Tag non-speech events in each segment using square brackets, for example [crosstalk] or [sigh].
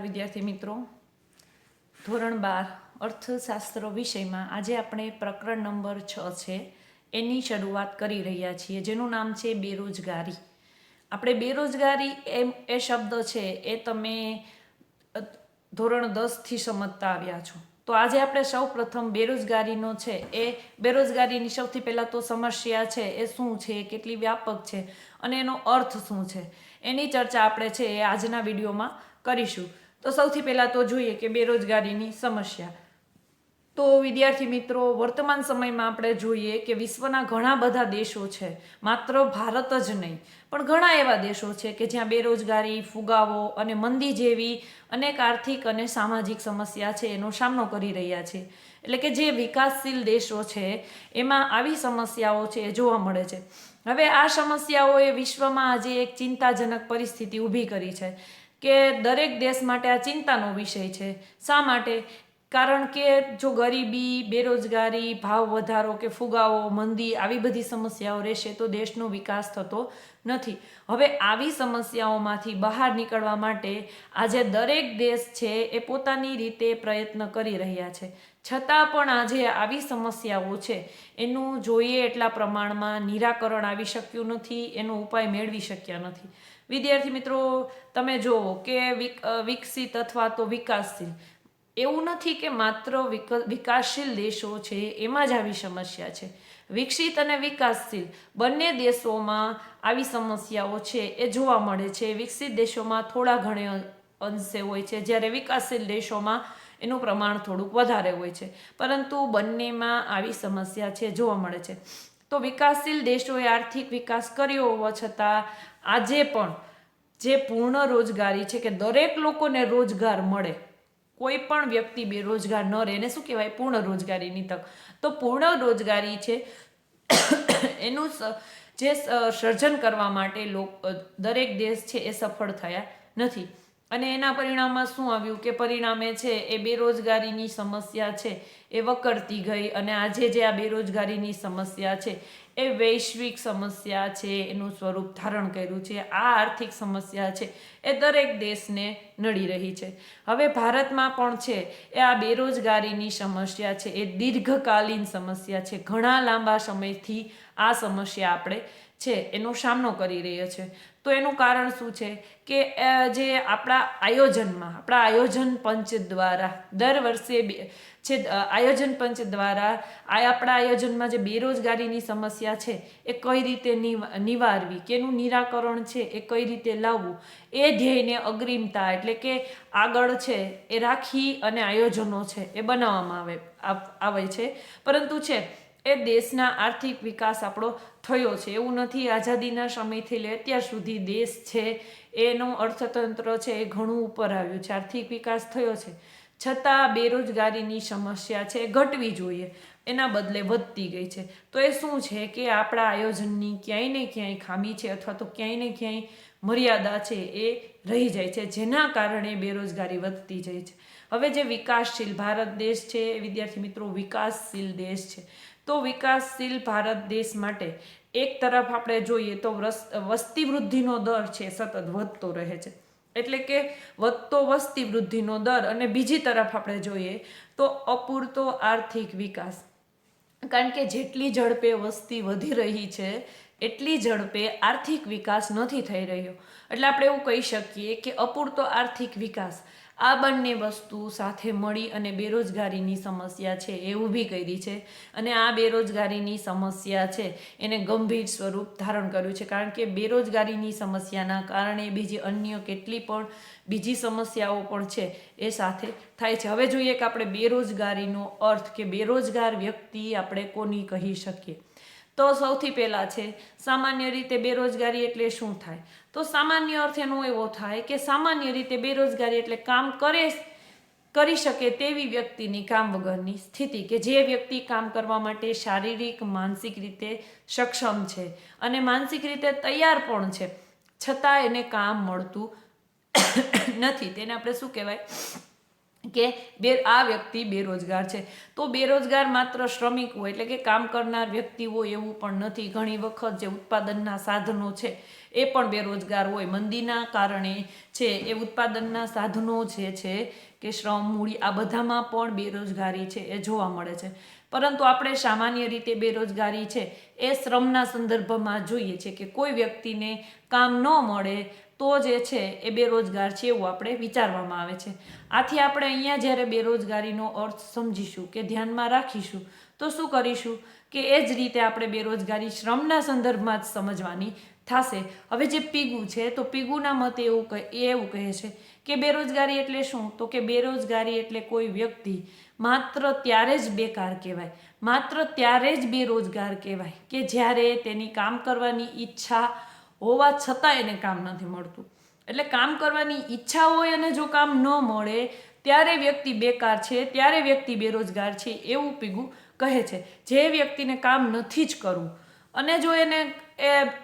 વિદ્યાર્થી મિત્રો. ધોરણ બાર, અર્થશાસ્ત્ર વિષયમાં આજે આપણે પ્રકરણ નંબર છ છે, એની શરૂઆત કરી રહ્યા છીએ, જેનું નામ છે બેરોજગારી. આપણે બેરોજગારી એમ, એ શબ્દ છે, એ તમે ધોરણ દસથી સમજતા આવ્યા છો. તો આજે આપણે સૌ પ્રથમ બેરોજગારીનો છે, એ બેરોજગારીની સૌથી પહેલાં તો સમસ્યા છે, એ શું છે, કેટલી વ્યાપક છે, અને એનો અર્થ શું છે? એની ચર્ચા આપણે છે, એ આજના વિડીયોમાં કરીશું. તો સૌથી પહેલાં તો જોઈએ કે બેરોજગારીની સમસ્યા. તો વિદ્યાર્થી મિત્રો, વર્તમાન સમયમાં આપણે જોઈએ કે વિશ્વના ઘણા બધા દેશો છે. માત્ર ભારત જ નહીં, પણ ઘણા એવા દેશો છે કે જ્યાં બેરોજગારી, ફુગાવો અને મંદી જેવી અનેક આર્થિક અને સામાજિક સમસ્યા છે એનો સામનો કરી રહ્યા છે. એટલે કે જે વિકાસશીલ દેશો છે, એમાં આવી સમસ્યાઓ છે એ જોવા મળે છે. હવે આ સમસ્યાઓએ વિશ્વમાં આજે એક ચિંતાજનક પરિસ્થિતિ ઊભી કરી છે. કે દરેક દેશ માટે આ ચિંતાનો વિષય છે. શા માટે? કારણ કે જો ગરીબી, બેરોજગારી, ભાવ વધારો કે ફુગાવો, મંદી આવી બધી સમસ્યાઓ રહેશે તો દેશનો વિકાસ થતો નથી. હવે આવી સમસ્યાઓમાંથી બહાર નીકળવા માટે આજે દરેક દેશ છે એ પોતાની રીતે પ્રયત્ન કરી રહ્યા છે. છતાં પણ આજે આવી સમસ્યાઓ છે. એનું જોઈએ એટલા પ્રમાણમાં નિરાકરણ આવી શક્યું નથી, એનો ઉપાય મેળવી શક્યા નથી. વિદ્યાર્થી મિત્રો, તમે જુઓ કે વિક- વિકસિત અથવા તો વિકાસશીલ, એવું નથી કે માત્ર વિક- વિકાસશીલ દેશો છે, એમાં જ આવી સમસ્યા છે. વિકસિત અને વિકાસશીલ બંને દેશોમાં આવી સમસ્યાઓ છે, એ જોવા મળે છે. વિકસિત દેશોમાં થોડા ઘણે અંશે હોય છે, જ્યારે વિકાસશીલ દેશોમાં એનું પ્રમાણ થોડુંક વધારે હોય છે. પરંતુ બંનેમાં આવી સમસ્યા છે, જોવા મળે છે. તો વિકાસશીલ દેશોએ આર્થિક વિકાસ કર્યો હોવા છતાં આજે પણ જે પૂર્ણ રોજગારી છે કે દરેક લોકોને રોજગાર મળે, કોઈ પણ વ્યક્તિ બેરોજગાર ન રહે, એને શું કહેવાય? પૂર્ણ રોજગારીની તક. તો પૂર્ણ રોજગારી છે, એનું જે સર્જન કરવા માટે દરેક દેશ છે એ સફળ થયા નથી. અને એના પરિણામમાં શું આવ્યું? કે પરિણામે છે એ બેરોજગારીની સમસ્યા છે. એ વકરતી ગઈ અને આજે જે આ બેરોજગારીની સમસ્યા છે, એ વૈશ્વિક સમસ્યા છે, એનું સ્વરૂપ ધારણ કર્યું છે, આ આર્થિક સમસ્યા છે, એ દરેક દેશને નડી રહી છે. હવે ભારતમાં પણ છે, એ આ બેરોજગારીની સમસ્યા છે, એ દીર્ઘકાલીન સમસ્યા છે, ઘણા લાંબા સમયથી આ સમસ્યા આપણે છે, એનો સામનો કરી રહ્યો છે. તો એનું કારણ શું છે કે જે આપણા આયોજનમાં, આપણા આયોજન પંચ દ્વારા દર વર્ષે છે આયોજન પંચ દ્વારા આ આપણા આયોજનમાં જે બેરોજગારીની સમસ્યા છે, એ કઈ રીતે નિવારવી, કેનું નિરાકરણ છે, એ કઈ રીતે લાવવું, એ ધ્યેયને અગ્રિમતા એટલે કે આગળ છે, એ રાખી અને આયોજનો છે, એ બનાવવામાં આવે આવે છે. પરંતુ છે, એ દેશના આર્થિક વિકાસ આપણો થયો છે, એવું નથી, આઝાદીના સમયથી લે અત્યાર સુધી દેશ છે, એનું અર્થતંત્ર છે, એ ઘણું ઉપર આવ્યું છે, આર્થિક વિકાસ થયો છે. છતાં બેરોજગારીની સમસ્યા છે, ઘટવી જોઈએ. એના બદલે વધતી ગઈ છે. તો એ શું છે કે આપણા આયોજનની ક્યાંય ને ક્યાંય ખામી છે અથવા તો ક્યાંય ને ક્યાંય મર્યાદા છે એ રહી જાય છે, જેના કારણે બેરોજગારી વધતી જાય છે. હવે જે વિકાસશીલ ભારત દેશ છે વિદ્યાર્થી મિત્રો વિકાસશીલ દેશ છે. તો વિકાસશીલ ભારત દેશ માટે એક તરફ આપણે જોઈએ તો વસ્તી વૃદ્ધિનો દર છે સતત વધતો રહે છે. એટલે કે વધતો વસ્તી વૃદ્ધિનો દર અને બીજી તરફ આપણે જોઈએ તો અપૂરતો આર્થિક વિકાસ. કારણ કે જેટલી ઝડપે વસ્તી વધી રહી છે, એટલી ઝડપે આર્થિક વિકાસ નથી થઈ રહ્યો. એટલે આપણે એવું કહી શકીએ કે અપૂરતો આર્થિક વિકાસ આ બંને વસ્તુ સાથે મળી અને બેરોજગારીની સમસ્યા છે એ ઊભી કરી છે. અને આ બેરોજગારીની સમસ્યા છે એને ગંભીર સ્વરૂપ ધારણ કર્યું છે. કારણ કે બેરોજગારીની સમસ્યાના કારણે બીજી અન્ય કેટલી પણ બીજી સમસ્યાઓ પણ છે એ સાથે થાય છે. હવે જોઈએ કે આપણે બેરોજગારીનો અર્થ કે બેરોજગાર વ્યક્તિ આપણે કોની કહી શકીએ? તો સૌથી પહેલાં છે, સામાન્ય રીતે બેરોજગારી એટલે શું થાય? તો સામાન્ય અર્થ એનો એવો થાય કે સામાન્ય રીતે બેરોજગારી એટલે કામ કરે, કરી શકે તેવી વ્યક્તિની કામ વગરની સ્થિતિ કે જે વ્યક્તિ કામ કરવા માટે શારીરિક, માનસિક રીતે સક્ષમ છે અને માનસિક રીતે તૈયાર પણ છે. છતાં એને કામ મળતું નથી. તેને આપણે શું કહેવાય? કે બે આ વ્યક્તિ બેરોજગાર છે. તો બેરોજગાર માત્ર શ્રમિક હોય, એટલે કે કામ કરનાર વ્યક્તિ હોય એવું પણ નથી. ઘણી વખત જે ઉત્પાદનના સાધનો છે, એ પણ બેરોજગાર હોય. મંદીના કારણે છે, એ ઉત્પાદનના સાધનો જે છે, કે શ્રમ, મૂડી, આ બધામાં પણ બેરોજગારી છે, એ જોવા મળે છે. પરંતુ આપણે સામાન્ય રીતે બેરોજગારી છે, એ શ્રમના સંદર્ભમાં જોઈએ છે કે કોઈ વ્યક્તિને કામ ન મળે તો જે છે, એ બેરોજગાર છે એવું આપણે વિચારવામાં આવે છે. આથી આપણે અહીંયા જ્યારે બેરોજગારીનો અર્થ સમજીશું કે ધ્યાનમાં રાખીશું, તો શું કરીશું? કે એ જ રીતે આપણે બેરોજગારી શ્રમના સંદર્ભમાં જ સમજવાની થશે. હવે જે પીગુ છે, તો પીગુના મતે એવું કહે એવું કહે છે કે બેરોજગારી એટલે શું? તો કે બેરોજગારી એટલે કોઈ વ્યક્તિ માત્ર ત્યારે જ બેકાર કહેવાય, માત્ર ત્યારે જ બેરોજગાર કહેવાય કે જ્યારે તેની કામ કરવાની ઈચ્છા હોવા છતાં એને કામ નથી મળતું. એટલે કામ કરવાની ઈચ્છા હોય અને જો કામ ન મળે, ત્યારે વ્યક્તિ બેકાર છે, ત્યારે વ્યક્તિ બેરોજગાર છે એવું પીગું કહે છે. જે વ્યક્તિને કામ નથી જ કરવું અને જો એને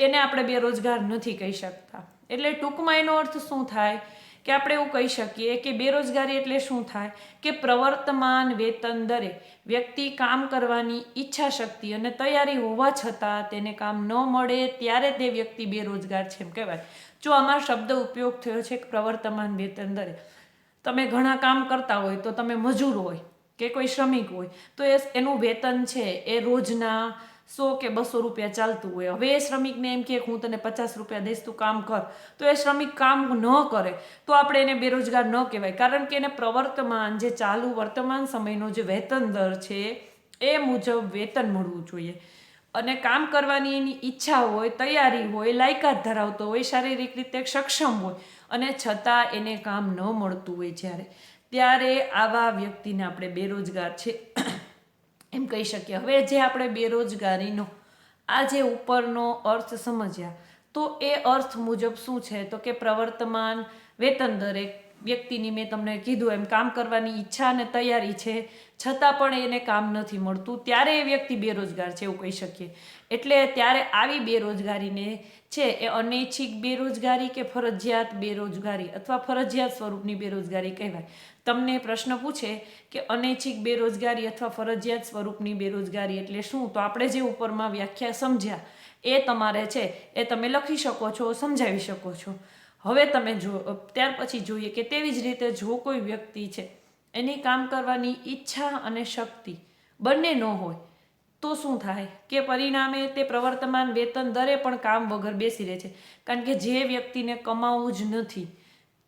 એને આપણે બેરોજગાર નથી કહી શકતા. એટલે ટૂંકમાં એનો અર્થ શું થાય? કે આપણે એવું કહી શકીએ કે બેરોજગારી એટલે શું થાય? કે પ્રવર્તમાન વેતન દરે વ્યક્તિ કામ કરવાની ઈચ્છા શક્તિ અને તૈયારી હોવા છતાં તેને કામ ન મળે ત્યારે તે વ્યક્તિ બેરોજગાર છે એમ કહેવાય. જો આમાં શબ્દ ઉપયોગ થયો છે પ્રવર્તમાન વેતન દરે, તમે ઘણા કામ કરતા હોય તો તમે મજૂર હોય કે કોઈ શ્રમિક હોય, તો એ એનું વેતન છે એ રોજના સો કે બસો રૂપિયા ચાલતું હોય. હવે એ શ્રમિકને એમ કે હું તને પચાસ રૂપિયા દઈશ, તું કામ કર. તો એ શ્રમિક કામ ન કરે. તો આપણે એને બેરોજગાર ન કહેવાય. કારણ કે એને પ્રવર્તમાન જે ચાલુ વર્તમાન સમયનો જે વેતન દર છે, એ મુજબ વેતન મળવું જોઈએ. અને કામ કરવાની એની ઈચ્છા હોય, તૈયારી હોય, લાયકાત ધરાવતો હોય, શારીરિક રીતે સક્ષમ હોય. અને છતાં એને કામ ન મળતું હોય જ્યારે. ત્યારે આવા વ્યક્તિને આપણે બેરોજગાર છે એમ કહી શકીએ. હવે જે આપણે બેરોજગારીનો, આ જે ઉપરનો અર્થ સમજ્યા, તો એ અર્થ મુજબ શું છે? તો કે પ્રવર્તમાન વેતન દરેક વ્યક્તિની મેં તમને કીધું એમ, કામ કરવાની ઈચ્છા અને તૈયારી છે, છતાં પણ એને કામ નથી મળતું. ત્યારે એ વ્યક્તિ બેરોજગાર છે એવું કહી શકીએ. એટલે ત્યારે આવી બેરોજગારીને છે, એ અનૈચ્છિક બેરોજગારી કે ફરજિયાત બેરોજગારી અથવા ફરજિયાત સ્વરૂપની બેરોજગારી કહેવાય. તમને પ્રશ્ન પૂછે કે અનૈચ્છિક બેરોજગારી અથવા ફરજિયાત સ્વરૂપની બેરોજગારી એટલે શું? તો આપણે જે ઉપરમાં વ્યાખ્યા સમજ્યા, એ તમારે છે, એ તમે લખી શકો છો, સમજાવી શકો છો. હવે તમે જો, ત્યાર પછી જોઈએ કે તેવી જ રીતે જો કોઈ વ્યક્તિ છે, એની કામ કરવાની ઈચ્છા અને શક્તિ બંને ન હોય, તો શું થાય? કે પરિણામે તે પ્રવર્તમાન વેતન દરે પણ કામ વગર બેસી રહે છે. કારણ કે જે વ્યક્તિને કમાવું જ નથી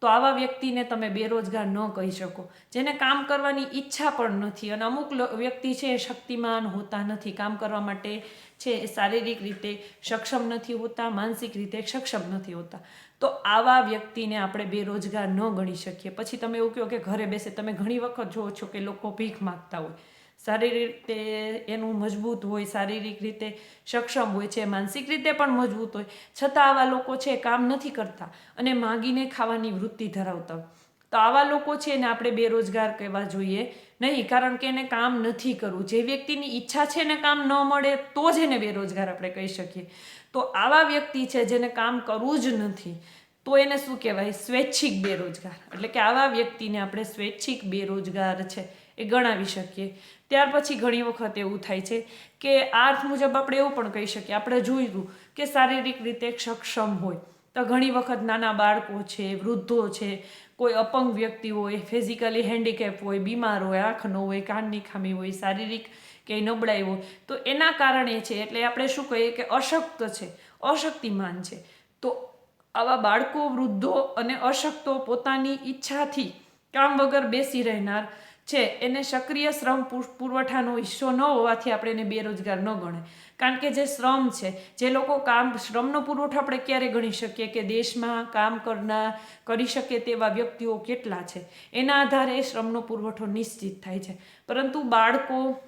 તો આવા વ્યક્તિને તમે બેરોજગાર ન કહી શકો. જેને કામ કરવાની ઈચ્છા પણ નથી અને અમુક વ્યક્તિ છે એ શક્તિમાન હોતા નથી. કામ કરવા માટે છે એ શારીરિક રીતે સક્ષમ નથી હોતા, માનસિક રીતે સક્ષમ નથી હોતા. તો આવા વ્યક્તિને આપણે બેરોજગાર ન ગણી શકીએ. પછી તમે એવું કહો કે ઘરે બેસે, તમે ઘણી વખત જોવો છો કે લોકો ભીખ માગતા હોય. શારીરિક રીતે એનું મજબૂત હોય, શારીરિક રીતે સક્ષમ હોય છે, માનસિક રીતે પણ મજબૂત હોય. છતાં આવા લોકો છે, કામ નથી કરતા અને માગીને ખાવાની વૃત્તિ ધરાવતા. તો આવા લોકો છે ને આપણે બેરોજગાર કહેવા જોઈએ નહીં, કારણ કે એને કામ નથી કરવું. જે વ્યક્તિની ઈચ્છા છે ને કામ ન મળે તો જ એને બેરોજગાર આપણે કહી શકીએ. તો આવા વ્યક્તિ છે જેને કામ કરવું જ નથી. તો એને શું કહેવાય? સ્વૈચ્છિક બેરોજગાર. એટલે કે આવા વ્યક્તિને આપણે સ્વૈચ્છિક બેરોજગાર છે એ ગણાવી શકીએ. ત્યાર પછી ઘણી વખત એવું થાય છે કે આ અર્થ મુજબ આપણે એવું પણ કહી શકીએ. આપણે જોયું કે શારીરિક રીતે સક્ષમ હોય. તો ઘણી વખત નાના બાળકો છે, વૃદ્ધો છે, કોઈ અપંગ વ્યક્તિ હોય, ફિઝિકલી હેન્ડીકેપ હોય, બીમાર હોય આંખનો હોય, કાનની ખામી હોય, શારીરિક કે નબળાઈ હોય. તો એના કારણે છે, એટલે આપણે શું કહીએ કે અશક્ત છે, અશક્તિમાન છે. તો આવા બાળકો, વૃદ્ધો અને અશક્તો પોતાની ઈચ્છાથી કામ વગર બેસી રહેનાર છે. એને સક્રિય શ્રમ પુર- પુરવઠાનો હિસ્સો ન હોવાથી આપણે એને બેરોજગાર ન ગણે કારણ કે જે શ્રમ છે, જે લોકો કામ, શ્રમનો પુરવઠો આપણે ક્યારે ગણી શકીએ કે દેશમાં કામ કરનાર કરી શકે તેવા વ્યક્તિઓ કેટલા છે? એના આધારે શ્રમનો પુરવઠો નિશ્ચિત થાય છે. પરંતુ બાળકો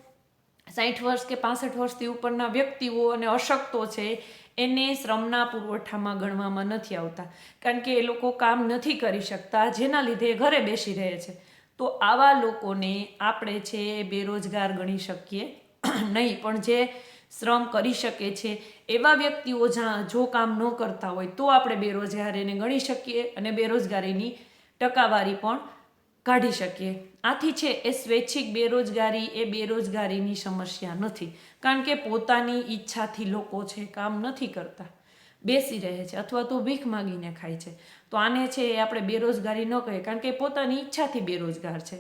સાઠ વર્ષ કે પાસઠ વર્ષથી ઉપરના વ્યક્તિઓ અને અશક્તો છે એને શ્રમના પુરવઠામાં ગણવામાં નથી આવતા. કારણ કે એ લોકો કામ નથી કરી શકતા, જેના લીધે ઘરે બેસી રહે છે. તો આવા લોકોને આપણે છે બેરોજગાર ગણી શકીએ. [clears throat] નહીં, પણ જે શ્રમ કરી શકે છે, એવા વ્યક્તિઓ જ્યાં જો કામ ન કરતા હોય, તો આપણે બેરોજગાર એને ગણી શકીએ અને બેરોજગારીની ટકાવારી પણ કાઢી શકીએ. આથી છે એ સ્વૈચ્છિક બેરોજગારી એ બેરોજગારીની સમસ્યા નથી. કારણ કે પોતાની ઈચ્છાથી લોકો છે કામ નથી કરતા. બેસી રહે છે અથવા તો ભીખ માગીને ખાય છે. તો આને છે એ આપણે બેરોજગારી ન કહીએ કારણ કે પોતાની ઈચ્છાથી બેરોજગાર છે.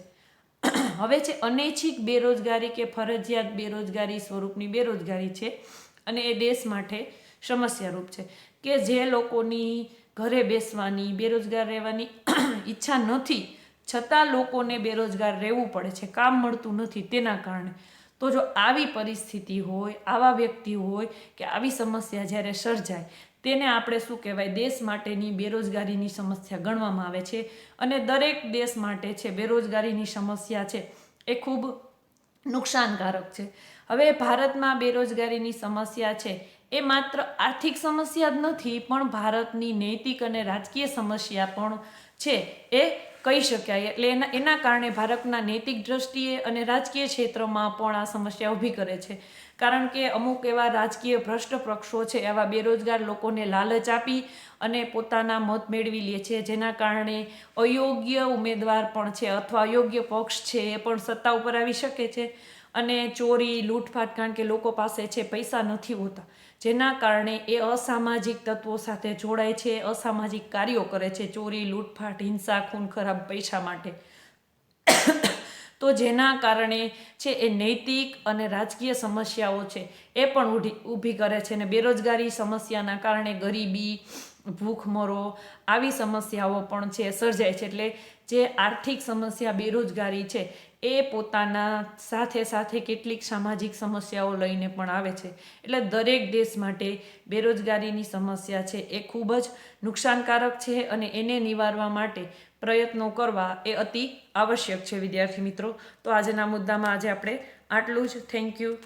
[clears throat] હવે છે અનૈચ્છિક બેરોજગારી કે ફરજિયાત બેરોજગારી સ્વરૂપની બેરોજગારી છે અને એ દેશ માટે સમસ્યારૂપ છે. કે જે લોકોની ઘરે બેસવાની, બેરોજગાર રહેવાની [clears throat] ઈચ્છા નથી છતાં લોકોને બેરોજગાર રહેવું પડે છે, કામ મળતું નથી તેના કારણે. તો જો આવી પરિસ્થિતિ હોય, આવા વ્યક્તિ હોય કે આવી સમસ્યા જ્યારે સર્જાય, તેને આપણે શું કહેવાય, દેશ માટેની બેરોજગારીની સમસ્યા ગણવામાં આવે છે. અને દરેક દેશ માટે છે, બેરોજગારીની સમસ્યા છે, એ ખૂબ નુકસાનકારક છે. હવે ભારતમાં બેરોજગારીની સમસ્યા છે, એ માત્ર આર્થિક સમસ્યા જ નથી, પણ ભારતની નૈતિક અને રાજકીય સમસ્યા પણ છે. એ કહી શકાય. એટલે એના એના કારણે ભારતના નૈતિક દ્રષ્ટિએ અને રાજકીય ક્ષેત્રમાં પણ આ સમસ્યા ઊભી કરે છે. કારણ કે અમુક એવા રાજકીય ભ્રષ્ટ પક્ષો છે, એવા બેરોજગાર લોકોને લાલચ આપી અને પોતાના મત મેળવી લે છે. જેના કારણે અયોગ્ય ઉમેદવાર પણ છે અથવા અયોગ્ય પક્ષ છે એ પણ સત્તા ઉપર આવી શકે છે. અને ચોરી, લૂંટફાટ કારણ કે લોકો પાસે છે, પૈસા નથી હોતા. જેના કારણે એ અસામાજિક તત્વો સાથે જોડાય છે, અસામાજિક કાર્યો કરે છે, ચોરી, લૂંટફાટ, હિંસા, ખૂન, ખરાબ પૈસા માટે. તો જેના કારણે છે, એ નૈતિક અને રાજકીય સમસ્યાઓ છે, એ પણ ઊભી કરે છે અને બેરોજગારી સમસ્યાના કારણે ગરીબી ભૂખમરો આવી સમસ્યાઓ પણ છે, સર્જાય છે. એટલે જે આર્થિક સમસ્યા, બેરોજગારી છે, એ પોતાના સાથે સાથે કેટલીક સામાજિક સમસ્યાઓ લઈને પણ આવે છે. એટલે દરેક દેશ માટે બેરોજગારીની સમસ્યા છે એ ખૂબ જ નુકસાનકારક છે અને એને નિવારવા માટે પ્રયત્નો કરવા એ અતિ આવશ્યક છે, વિદ્યાર્થી મિત્રો. તો આજના મુદ્દામાં આજે આપણે આટલું જ. Thank you